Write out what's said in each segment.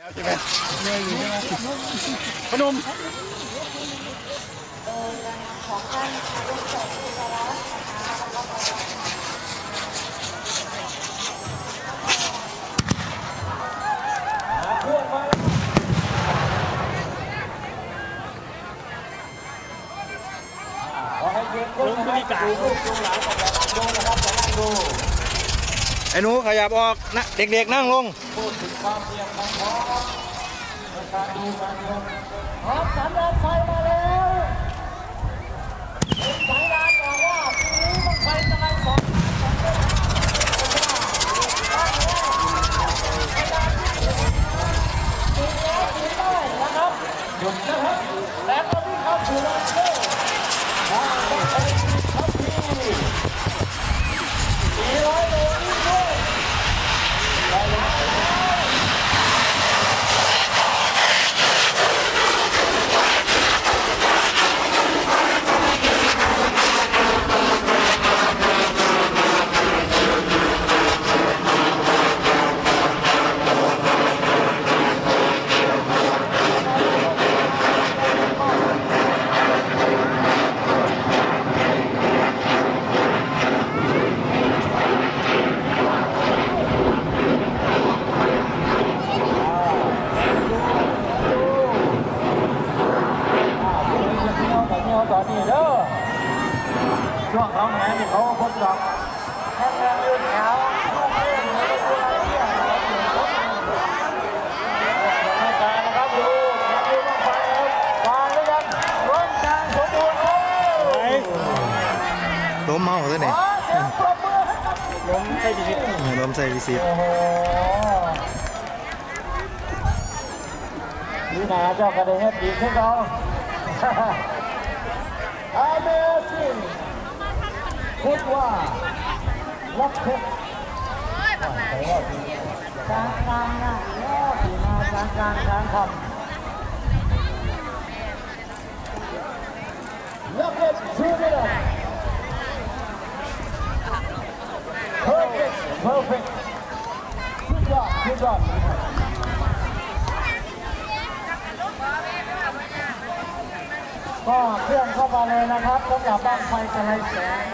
ใช่ไหมพนมลุงบริการลูกลุงหลานของเราดูนะครับจะนั่งดู ไอ้หนูขยับออกนะเด็กๆนั่งลงพูดถึงความเพียรความพร้อมในการดูการชมพร้อ ช่วงเขาแหนเขาคนกับแค่แรงยืนแถวลูกเล่นไม่ได้ดูอะไรเนี่ยเราเปลี่ยนรถในการนะครับดูดูลงไปครับวางหรือยังร่วมกลางสมบูรณ์โอ้ยล้มเมาซะเนี่ยขอเสียงปรบมือให้กับลมใช่ชีวิตล้มใส่วีซีโอ้โหนี่นะเจ้ากระเด็นดีขึ้นเรา พูดว่าล็อกเพชรกลางกลางนะแล้วผีมากลางกลางกลางคำล็อกเพชรชูเดีย perfect perfect สุดยอดสุดยอดก็เคลื่อนเข้ามาเลยนะครับสำหรับบ้างไฟกระไรแสง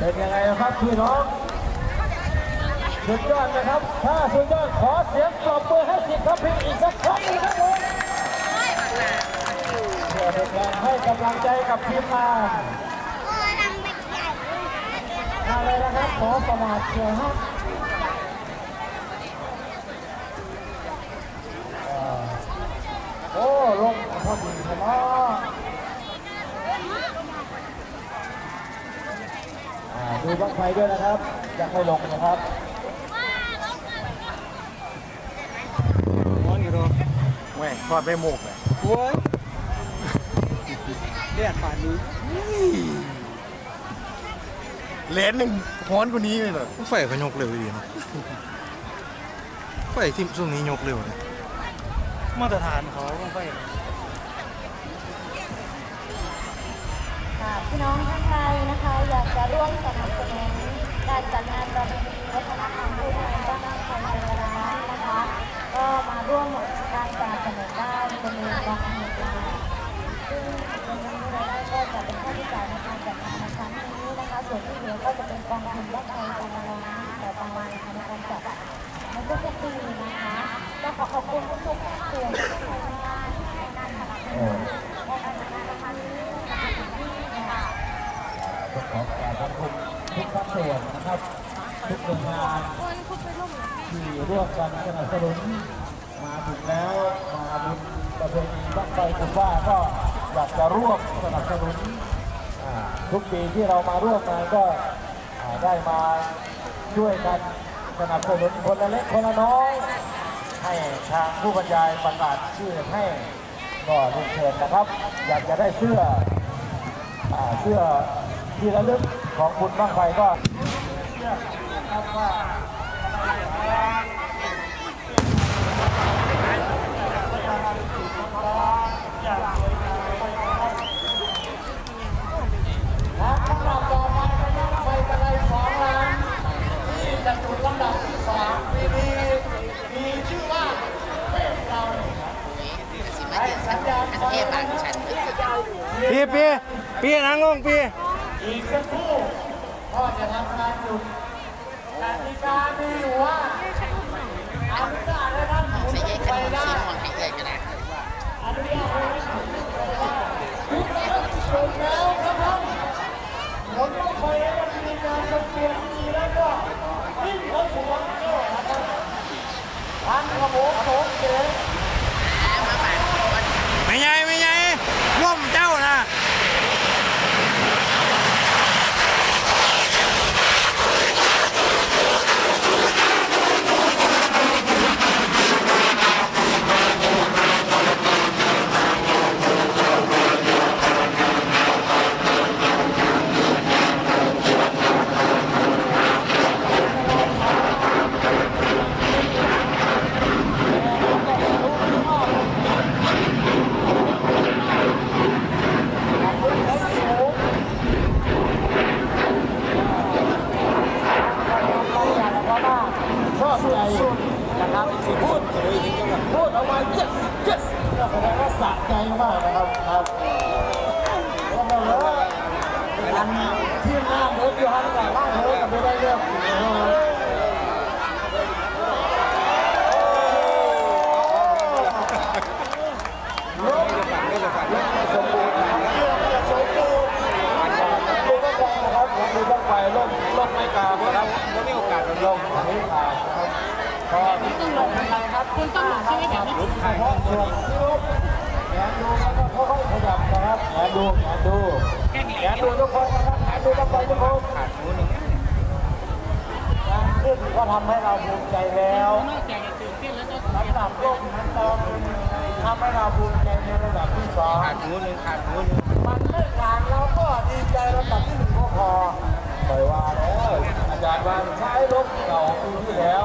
เป็นยังไงนะครับพี่น้องสุดยอดนะครับ ถ้าสุดยอดขอเสียงปรบมือให้สิครับพี่อีกสักครั้งหนึงครับผมเพื่อเป็นการให้กำลังใจกับทีมงานมาเลยนะครับขอประมาทเชียร์ครับโอ้ลงพอดีครับเนาะ อ่า ดูบ้างไฟด้วยนะครับยังไม่ลงนะครับร้อนอยู่ตัวแหวกทอดไปหมกเลยโอ้ยเรียกป่านนี้เลนหนึ่งฮ้อนกว่านี้เลยเหรอไฟเขายกเร็วดีเนาะไฟที่ช่วงนี้ยกเร็วเลยมาตรฐานเขาต้องไปค่ะพี่น้องท่า นใดนะคะอยากจะร่วมสนับสนุนการจัดงานประเพณีวัฒนธรรมพื้นเมืองบ้านนาคำเจริรัตนะคะ ก็มาร่วมหมดการสนับสนุนได้เป็นเงินกองทุนซึ่งเงินนี้รายได้ก็จะเป็นค่าใช้จ่ายในการจัดงานในครั้งนี้นะคะ ส่วนที่เหลือก็จะเป็นกองทุนวัดไทยการละล้านแต่ประมาณในการจัดในทุกๆปีนะคะก็ขอขอบคุณทุกๆภาคส่วนทุกๆหน่วยงานที่ให้การสนับสนุนในการจัดงานในครั้งนี้นะคะที่ค่ะ ต้องขอการขอบคุณทุกภาคส่วนนะครับ ทุกหน่วยงานที่ร่วมกันสนับสนุนมาถึงแล้วมาบุญประเพณีบ้างไฟผมว่าก็อยากจะร่วมสนับสนุนทุกปีที่เรามาร่วมงานก็ได้มาช่วยกันสนับสนุนคนละเล็กคนละน้อยให้ทางผู้บรรยายประกาศชื่อให้ก็เรียนเชิญนะครับ อยากจะได้เสื้อเสื้อที่ระลึกของคุณบ้างไฟก็ เสื้อนะครับว่าและสำหรับต่อไปเป็นบ้างไฟกระไรสองล้านที่จะจุดลำ เทพบางชัน ปีปีปีนั่งลงปี อีกสักครู่พ่อจะทำการหยุดกติกามีอยู่ว่าอนุญาตให้ท่านหมุน ใส่แยก ไป กัน ได้ สีม่วงให้เลยก็ได้ อนุญาตให้ท่านหมุนไปได้ทุกท่านจบแล้วครับท่านหมุนลงไปแล้วมันมีการกระเปลี่ยนทีแล้วก็วิ่งเข้าสู่วังโลกนะครับท่านกระโบกโถงเก๋ มาบางคน ไม่ใหญ่ไม่ใหญ่ร่วมเจ้านะ ชอบใจนะครับสิพูดพูดออกมา yes yes ก็แสดงว่าสะใจมากนะครับครับก็บอกเลยว่า ที่งานรถอยู่ฮันกับบ้านเธอกับไม่ได้เรื่องสมบูรณ์เรื่องจะสมบูรณ์ดูก็ไปนะครับดูก็ไปล่มล่มไม่กาครับก็มีโอกาสลงไม่กาครับคุณต้องลงอะไรครับคุณต้องลงใช่ไหมแบบนี้ใครต้องลงแขนดูแล้วก็ค่อยๆขยับนะครับแขนดูแขนดูแขนดูทุกคนนะครับ ขนดูทุกคนทุกคนขาดหูหนึ่งก็ทำให้เราภูมิใจแล้วระดับโลกนั้นเราทำให้เราภูมิใจในระดับที่สองขาดหูหนึ่งขาดหูหนึ่งมันไม่ขาดเราก็ดีใจระดับที่หนึ่งก็พอปล่อยว่าแล้วอาจารย์ว่าใช้รถเก่าปีที่แล้ว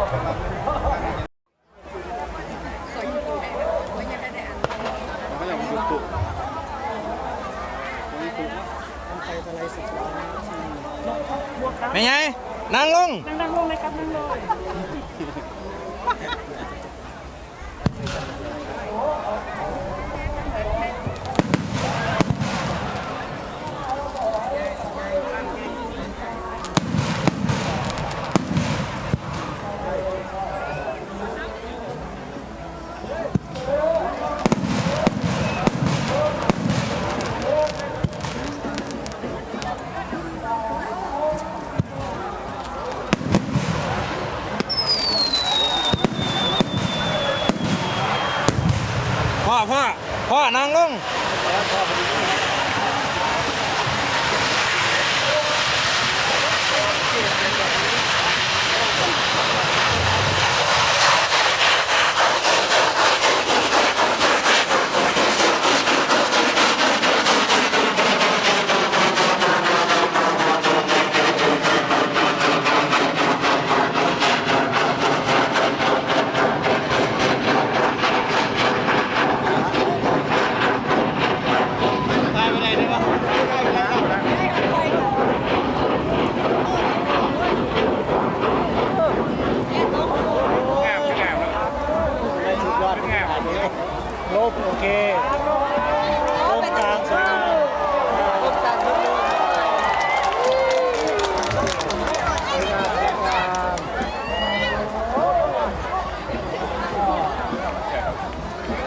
ไม่ใหญ่นั่งลงนั่งลงเลยครับนั่งลง พ่อพ่อพ่อนางลง ลบโอเคลบกลางสวยงาม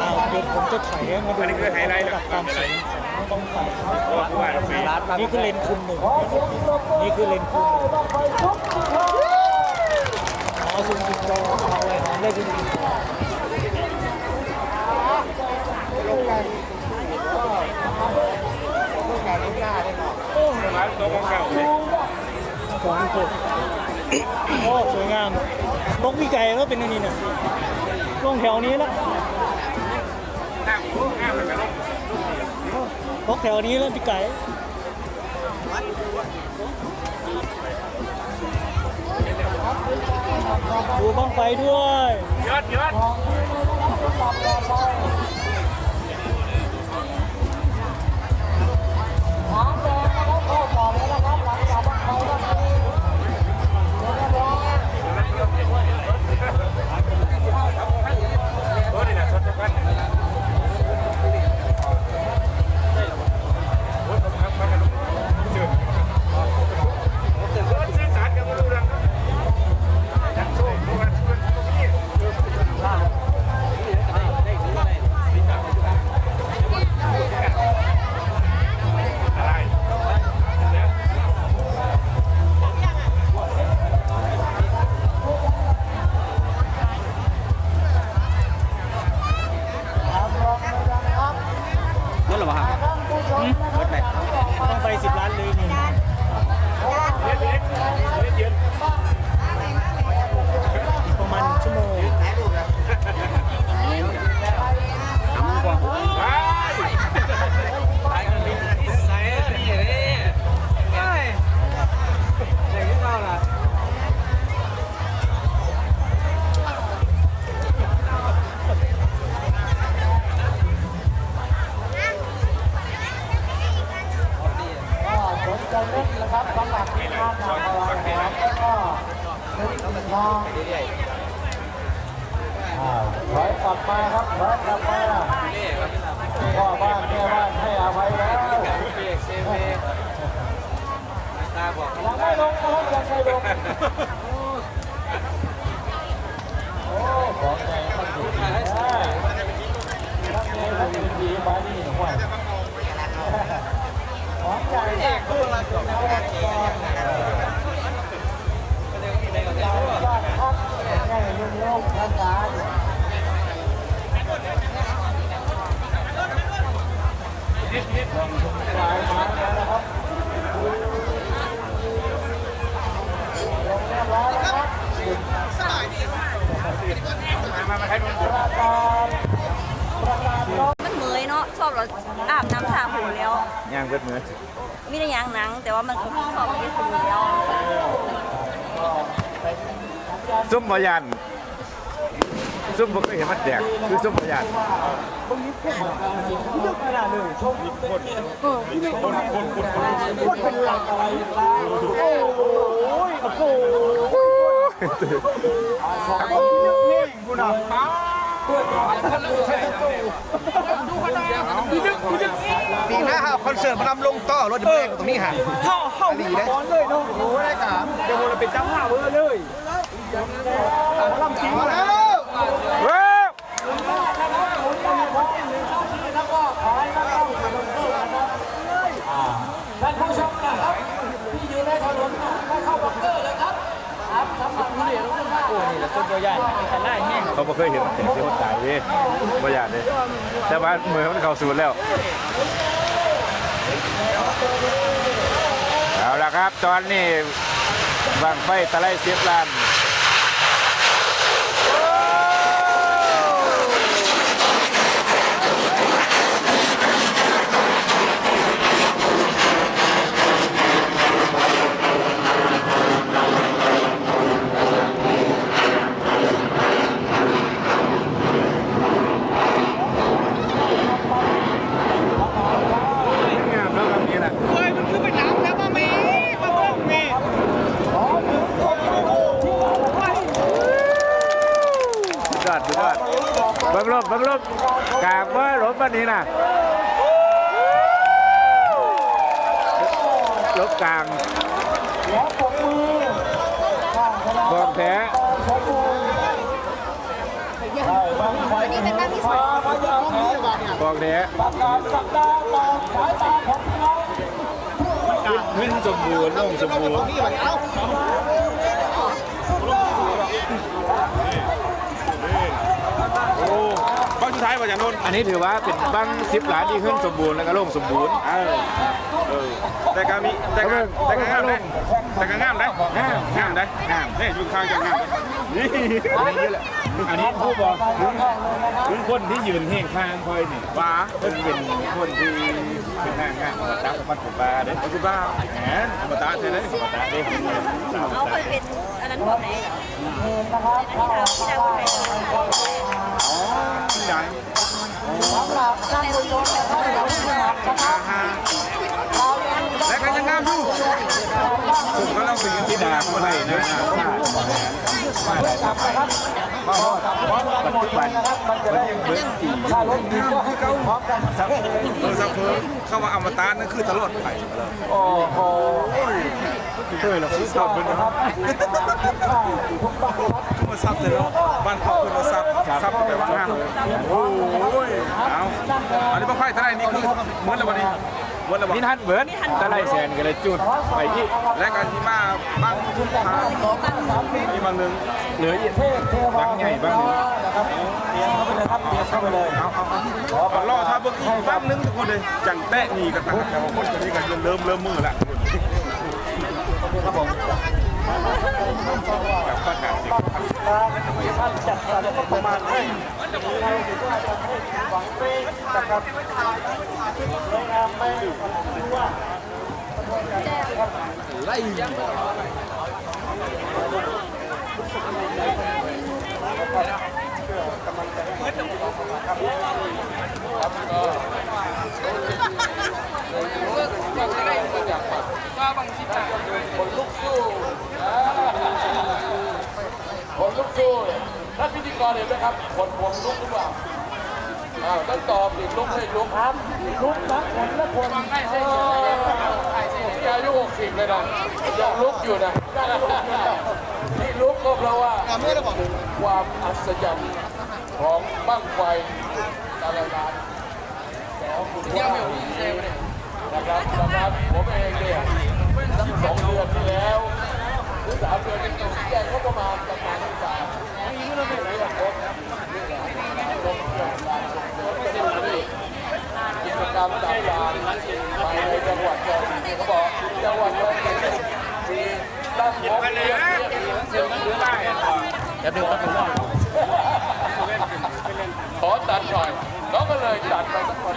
อ้าวเดี๋ยวผมจะถอยให้มาดูระดับความสูงของต้องไฟ นี่คือเลนส์คุมหนึ่งนี่คือเลนส์คุมหนึ่งอ๋อซูมจุดจอเอาอะไรของเล่นจริงๆสองหกโอ้สวยงามนกวิไก่ก็เป็นอันนี้เนี่ยลงแถวนี้แล้วนกแถวนี้แล้วพี่ไก่ ดูบ้างไฟด้วยยอดยอดถามแดงแล้วก็ข้อสอบแล้ว อ้าวถอยกลับมาครับถอยกลับมาพ่อบ้านแม่บ้านให้อภัยแล้วตาบอกยังไม่ลงนะครับยังไม่ลงโอ้ของใหญ่ต้องถูกนะทั้งใหญ่ทั้งดีมานี่หน่อยของใหญ่ขึ้นมาจนแล้ว ยุ่งโลกภาษาปลายมาแล้วนะครับมันเหมยเนาะชอบเราอาบน้ำสระหูแล้วย่างเบิดมือมีแต่ยางหนัง แต่ว่ามันก็ชอบที่สุดแล้ว ซุ่มบยันซุ่มบ่เคยเห็นมันแดกคือซุ่มบยันปีหน้าคอนเสิร์ตมานำลงต่อรถเบรกตรงนี้ฮะเข้าเข้าดีเลยเลยเนาะโอ้ได้กะเดี๋ยวเราเป็นเจ้าภาพเลย ท่านผู้ชมนะครับที่อยู่ในถนนน่ะไม่เข้าบังเกอร์เลยครับครับสำหรับท่านผู้ชมโอ้นี่แหละต้นตัวใหญ่แต่ได้แห้งเขาบ่เคยเห็นมันที่มันตายเด้บ่ยานเด้แต่ว่ามือมันเข้าสูตรแล้วเอาละครับ ตอนนี้บังไฟตะไลเสียบลานงามแล้วแบบนี้นะ เฮ้ยมันคือเป็นน้ำแล้วมามีมาเบิ่งมี สุดยอดสุดยอดเบังลมเบังลมกลางว่าหลมวันนี้นะลบกลาง แล้วปกมือข้างคณะบอกแท้ชมพูใช่บางไฟนี่เป็นบ้านที่สองพยาแพ้บอกแท้ประกาศสัปดาห์ต่อสายตาของพี่น้องขึ้นสมบูรณ์ลงสมบูรณ์นี่แบบเอ้าโอ้บ้านสุดท้ายว่าจะนนท์อันนี้ถือว่าเป็นบังสิบหลานที่ขึ้นสมบูรณ์แล้วก็ลงสมบูรณ์ เออเออแต่ก็มีแต่ก็แต่ก็งามได้แต่ก็งามได้งามงามได้งามเนี่ยอยู่ข้างจะงามนี่อันนี้เยอะแหละอันนี้ผู้บอกถึงคนที่ยืนเฮงข้างคอยนี่ว้าเพิ่นเป็นคนที่เป็นทางงานของตักวัดผมบาเด้ปัจจุบันแหมอมตะใช่ไหมธรรมดาเด้เอาเคยเป็นอันนั้นคนไหนอันนี้ถามที่ดาวคนไหนที่ไหนสำหรับท่านผู้ชมนะครับเดี๋ยวสมัครนะครับฮ่าและก็ยังงามอยู่ผมก็เล่าสิ่งที่ที่ด่าดาคคนนไหนไหนนะนะว่าว่าได้ต่อไปปัจจุบันมันจะได้ถ้ารถดีก็ให้เขาพร้อมกันสักเออสักเพิ่มเข้ามาอมตะนั่นคือตลอดไปโอ้โหเคยเราซื้อสดเป็นนะคครัรับบทุกบ้านครับขึ้นมาซับเลยเนาะบ้านเขาขึ้นมาซับซับแต่ว่างามโอ้ยเอาอันนี้บ้าไฟเท่าไหร่นี่คือเหมือนแล้ววันนี้ เหมือนแล้ววันนี่ท่านเบิร์ดตะไลแสนก็เลยจุดไปที่และการที่มาบางทุกทางมีบางหนึ่งเหลืออีกเทพเทวาบางใหญ่บางหนึ่งนะครับเตรียมเข้าไปเลยครับเตรียมเข้าไปเลยเอาเอาเอาเอารอถ้าเบิ่งอีกแป๊บนึงทุกคนเลยจังแตะนี่กันต่างแต่ว่าคนคนนี้กันเริ่มเริ่มมือละครับผมกับประกาศสิท่านจัดการก็ประมาณให้ ใครถือว่า จะให้หวังเป้นะครับสวยงามไหมถือว่าเสู้เนี่ยท่านพิธีกรเห็นไหมครับคนผมลุกหรือเปล่าอ้าวต้องตอบดิลุกไม่ลุกครับลุกนะคนละคนไม่ใช่ที่อายุ60เลยนะยังลุกอยู่นะที่ลุกก็เพราะว่าความอัศจรรย์ของบ้างไฟตะลานนะครับดังนั้นผมเองเนี่ยสักสองเดือนที่แล้วหรือสามเดือนที่แล้วแจ้งก็ประมาณประมาณ กิจกรรมต่างๆไปในจังหวัดกาฬสินธุ์เขาบอกจังหวัดกาฬสินธุ์มีตั้งวงเรียนเสียงหรือไม่จะดึงประตูขอตัดหน่อยน้องก็เลยตัดไปสักคน